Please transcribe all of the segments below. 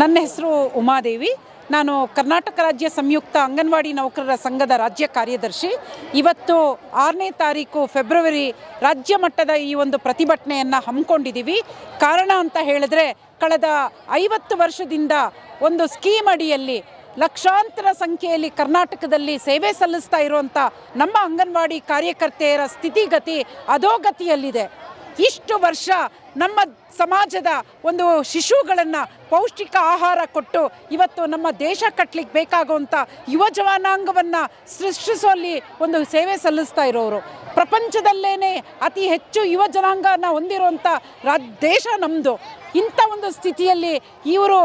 ನನ್ನ ಹೆಸರು ಉಮಾದೇವಿ. ನಾನು ಕರ್ನಾಟಕ ರಾಜ್ಯ ಸಂಯುಕ್ತ ಅಂಗನವಾಡಿ ನೌಕರರ ಸಂಘದ ರಾಜ್ಯ ಕಾರ್ಯದರ್ಶಿ. ಇವತ್ತು ಆರನೇ ತಾರೀಕು ಫೆಬ್ರವರಿ ರಾಜ್ಯ ಮಟ್ಟದ ಈ ಒಂದು ಪ್ರತಿಭಟನೆಯನ್ನು ಹಮ್ಮಿಕೊಂಡಿದ್ದೀವಿ. ಕಾರಣ ಅಂತ ಹೇಳಿದ್ರೆ ಕಳೆದ ಐವತ್ತು ವರ್ಷದಿಂದ ಒಂದು ಸ್ಕೀಮ್ ಅಡಿಯಲ್ಲಿ ಲಕ್ಷಾಂತರ ಸಂಖ್ಯೆಯಲ್ಲಿ ಕರ್ನಾಟಕದಲ್ಲಿ ಸೇವೆ ಸಲ್ಲಿಸ್ತಾ ಇರುವಂಥ ನಮ್ಮ ಅಂಗನವಾಡಿ ಕಾರ್ಯಕರ್ತೆಯರ ಸ್ಥಿತಿಗತಿ ಅಧೋಗತಿಯಲ್ಲಿದೆ ಇಷ್ಟು ವರ್ಷ ನಮ್ಮ ಸಮಾಜದ ಒಂದು ಶಿಶುಗಳನ್ನು ಪೌಷ್ಟಿಕ ಆಹಾರ ಕೊಟ್ಟು ಇವತ್ತು ನಮ್ಮ ದೇಶ ಕಟ್ಟಲಿಕ್ಕೆ ಬೇಕಾಗುವಂಥ ಯುವ ಜವಾನಾಂಗವನ್ನು ಸೃಷ್ಟಿಸುವಲ್ಲಿ ಒಂದು ಸೇವೆ ಸಲ್ಲಿಸ್ತಾ ಇರೋರು. ಪ್ರಪಂಚದಲ್ಲೇ ಅತಿ ಹೆಚ್ಚು ಯುವ ಜನಾಂಗನ ಹೊಂದಿರುವಂಥ ದೇಶ ನಮ್ಮದು ಇಂಥ ಒಂದು ಸ್ಥಿತಿಯಲ್ಲಿ ಇವರು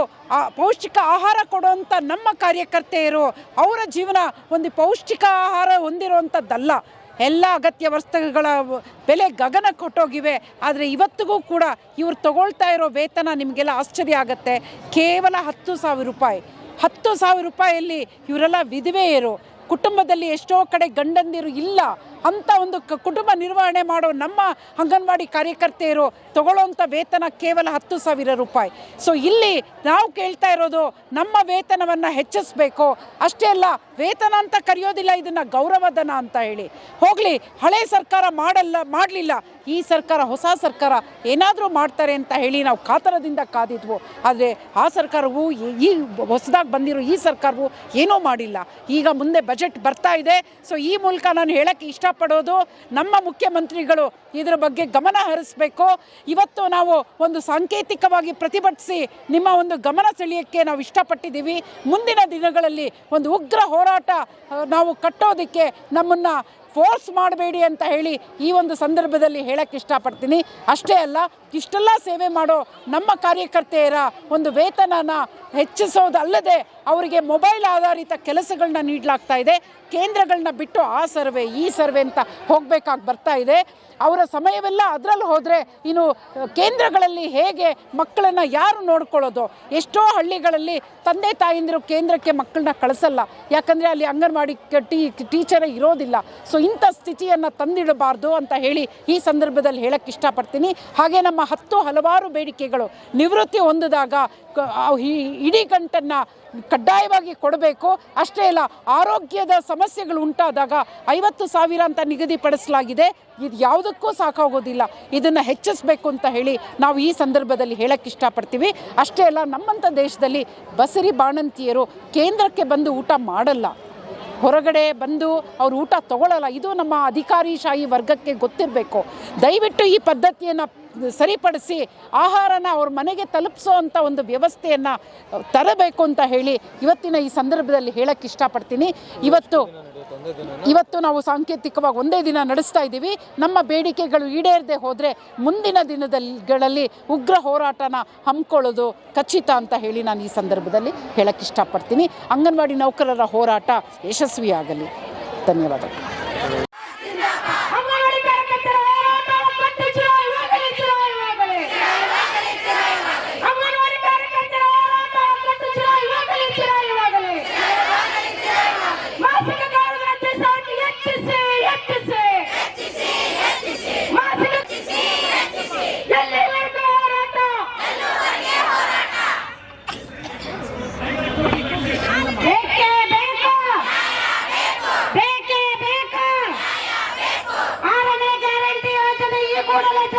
ಪೌಷ್ಟಿಕ ಆಹಾರ ಕೊಡುವಂಥ ನಮ್ಮ ಕಾರ್ಯಕರ್ತೆಯರು ಅವರ ಜೀವನ ಒಂದು ಪೌಷ್ಟಿಕ ಆಹಾರ ಹೊಂದಿರುವಂಥದ್ದಲ್ಲ ಎಲ್ಲ ಅಗತ್ಯ ವಸ್ತುಗಳ ಬೆಲೆ ಗಗನ ಕೊಟ್ಟೋಗಿವೆ. ಆದರೆ ಇವತ್ತಿಗೂ ಕೂಡ ಇವರು ತಗೊಳ್ತಾ ಇರೋ ವೇತನ ನಿಮಗೆಲ್ಲ ಆಶ್ಚರ್ಯ ಆಗುತ್ತೆ. ಕೇವಲ ಹತ್ತು ಸಾವಿರ ರೂಪಾಯಿ. ಹತ್ತು ಸಾವಿರ ರೂಪಾಯಲ್ಲಿ ಇವರೆಲ್ಲ ವಿಧವೆಯರು. ಕುಟುಂಬದಲ್ಲಿ ಎಷ್ಟೋ ಕಡೆ ಗಂಡಂದಿರು ಇಲ್ಲ ಅಂಥ ಒಂದು ಕುಟುಂಬ ನಿರ್ವಹಣೆ ಮಾಡೋ ನಮ್ಮ ಅಂಗನವಾಡಿ ಕಾರ್ಯಕರ್ತೆಯರು ತಗೊಳ್ಳೋಂಥ ವೇತನ ಕೇವಲ ಹತ್ತು ಸಾವಿರ ರೂಪಾಯಿ. ಸೊ ಇಲ್ಲಿ ನಾವು ಕೇಳ್ತಾ ಇರೋದು ನಮ್ಮ ವೇತನವನ್ನು ಹೆಚ್ಚಿಸಬೇಕು. ಅಷ್ಟೇ ಅಲ್ಲ, ವೇತನ ಅಂತ ಕರೆಯೋದಿಲ್ಲ, ಇದನ್ನು ಗೌರವಧನ ಅಂತ ಹೇಳಿ. ಹೋಗಲಿ, ಹಳೆ ಸರ್ಕಾರ ಮಾಡಲ್ಲ, ಮಾಡಲಿಲ್ಲ. ಈ ಸರ್ಕಾರ, ಹೊಸ ಸರ್ಕಾರ ಏನಾದರೂ ಮಾಡ್ತಾರೆ ಅಂತ ಹೇಳಿ ನಾವು ಕಾತರದಿಂದ ಕಾದಿದ್ವು. ಆದರೆ ಆ ಸರ್ಕಾರವು ಈ- ಹೊಸದಾಗಿ ಬಂದಿರೋ ಈ ಸರ್ಕಾರವು ಏನೂ ಮಾಡಿಲ್ಲ. ಈಗ ಮುಂದೆ ಬಜೆಟ್ ಬರ್ತಾ ಇದೆ. ಸೊ ಈ ಮೂಲಕ ನಾನು ಹೇಳೋಕ್ಕೆ ಇಷ್ಟಪಡೋದು ನಮ್ಮ ಮುಖ್ಯಮಂತ್ರಿಗಳು ಇದರ ಬಗ್ಗೆ ಗಮನ ಹರಿಸಬೇಕು. ಇವತ್ತು ನಾವು ಒಂದು ಸಾಂಕೇತಿಕವಾಗಿ ಪ್ರತಿಭಟಿಸಿ ನಿಮ್ಮ ಒಂದು ಗಮನ ಸೆಳೆಯೋಕ್ಕೆ ನಾವು ಇಷ್ಟಪಟ್ಟಿದ್ದೀವಿ. ಮುಂದಿನ ದಿನಗಳಲ್ಲಿ ಒಂದು ಉಗ್ರ ಹೋರಾಟ ನಾವು ಕಟ್ಟೋದಕ್ಕೆ ನಮ್ಮನ್ನು ಫೋರ್ಸ್ ಮಾಡಬೇಡಿ ಅಂತ ಹೇಳಿ ಈ ಒಂದು ಸಂದರ್ಭದಲ್ಲಿ ಹೇಳಕ್ಕೆ ಇಷ್ಟಪಡ್ತೀನಿ. ಅಷ್ಟೇ ಅಲ್ಲ, ಇಷ್ಟೆಲ್ಲ ಸೇವೆ ಮಾಡೋ ನಮ್ಮ ಕಾರ್ಯಕರ್ತೆಯರ ಒಂದು ವೇತನನ ಹೆಚ್ಚಿಸೋದಲ್ಲದೆ ಅವರಿಗೆ ಮೊಬೈಲ್ ಆಧಾರಿತ ಕೆಲಸಗಳನ್ನ ನೀಡಲಾಗ್ತಾ ಇದೆ. ಕೇಂದ್ರಗಳನ್ನ ಬಿಟ್ಟು ಆ ಸರ್ವೆ, ಈ ಸರ್ವೆ ಅಂತ ಹೋಗಬೇಕಾಗಿ ಬರ್ತಾ ಇದೆ. ಅವರ ಸಮಯವೆಲ್ಲ ಅದರಲ್ಲಿ ಹೋದರೆ ಇನ್ನು ಕೇಂದ್ರಗಳಲ್ಲಿ ಹೇಗೆ ಮಕ್ಕಳನ್ನು ಯಾರು ನೋಡ್ಕೊಳ್ಳೋದು? ಎಷ್ಟೋ ಹಳ್ಳಿಗಳಲ್ಲಿ ತಂದೆ ತಾಯಂದಿರು ಕೇಂದ್ರಕ್ಕೆ ಮಕ್ಕಳನ್ನ ಕಳಿಸಲ್ಲ. ಯಾಕಂದರೆ ಅಲ್ಲಿ ಅಂಗನವಾಡಿ ಟೀ, ಟೀಚರೇ ಇರೋದಿಲ್ಲ. ಸೊ ಇಂಥ ಸ್ಥಿತಿಯನ್ನು ತಂದಿಡಬಾರ್ದು ಅಂತ ಹೇಳಿ ಈ ಸಂದರ್ಭದಲ್ಲಿ ಹೇಳಕ್ಕೆ ಇಷ್ಟಪಡ್ತೀನಿ. ಹಾಗೆ ನಮ್ಮ ಹತ್ತು ಹಲವಾರು ಬೇಡಿಕೆಗಳು. ನಿವೃತ್ತಿ ಹೊಂದಿದಾಗ ಈ- ಇಡೀ ಗಂಟನ್ನು ಕಡ್ಡಾಯವಾಗಿ ಕೊಡಬೇಕು. ಅಷ್ಟೇ ಅಲ್ಲ, ಆರೋಗ್ಯದ ಸಮಸ್ಯೆಗಳು ಉಂಟಾದಾಗ ಐವತ್ತು ಸಾವಿರ ಅಂತ ನಿಗದಿಪಡಿಸಲಾಗಿದೆ. ಇದು ಯಾವುದಕ್ಕೂ ಸಾಕಾಗೋದಿಲ್ಲ. ಇದನ್ನು ಹೆಚ್ಚಿಸಬೇಕು ಅಂತ ಹೇಳಿ ನಾವು ಈ ಸಂದರ್ಭದಲ್ಲಿ ಹೇಳಕ್ಕೆ ಇಷ್ಟಪಡ್ತೀವಿ. ಅಷ್ಟೇ ಅಲ್ಲ ನಮ್ಮಂಥ ದೇಶದಲ್ಲಿ ಬಸರಿ ಬಾಣಂತಿಯರು ಕೇಂದ್ರಕ್ಕೆ ಬಂದು ಊಟ ಮಾಡಲ್ಲ. ಹೊರಗಡೆ ಬಂದು ಅವರು ಊಟ ತಗೊಳ್ಳಲ್ಲ ಇದು ನಮ್ಮ ಅಧಿಕಾರಿಶಾಹಿ ವರ್ಗಕ್ಕೆ ಗೊತ್ತಿರಬೇಕು. ದಯವಿಟ್ಟು ಈ ಪದ್ಧತಿಯನ್ನು ಸರಿಪಡಿಸಿ ಆಹಾರನ ಅವ್ರ ಮನೆಗೆ ತಲುಪಿಸೋ ಅಂಥ ಒಂದು ವ್ಯವಸ್ಥೆಯನ್ನು ತರಬೇಕು ಅಂತ ಹೇಳಿ ಇವತ್ತಿನ ಈ ಸಂದರ್ಭದಲ್ಲಿ ಹೇಳಕ್ಕೆ ಇಷ್ಟಪಡ್ತೀನಿ. ಇವತ್ತು ಇವತ್ತು ನಾವು ಸಾಂಕೇತಿಕವಾಗಿ ಒಂದೇ ದಿನ ನಡೆಸ್ತಾ ಇದ್ದೀವಿ. ನಮ್ಮ ಬೇಡಿಕೆಗಳು ಈಡೇರದೆ ಹೋದರೆ ಮುಂದಿನ ದಿನದಲ್ಲಿಗಳಲ್ಲಿ ಉಗ್ರ ಹೋರಾಟನ ಹಮ್ಮಿಕೊಳ್ಳೋದು ಖಚಿತ ಅಂತ ಹೇಳಿ ನಾನು ಈ ಸಂದರ್ಭದಲ್ಲಿ ಹೇಳಕ್ಕೆ ಇಷ್ಟಪಡ್ತೀನಿ. ಅಂಗನವಾಡಿ ನೌಕರರ ಹೋರಾಟ ಯಶಸ್ವಿಯಾಗಲಿ. ಧನ್ಯವಾದಗಳು. కూడలేట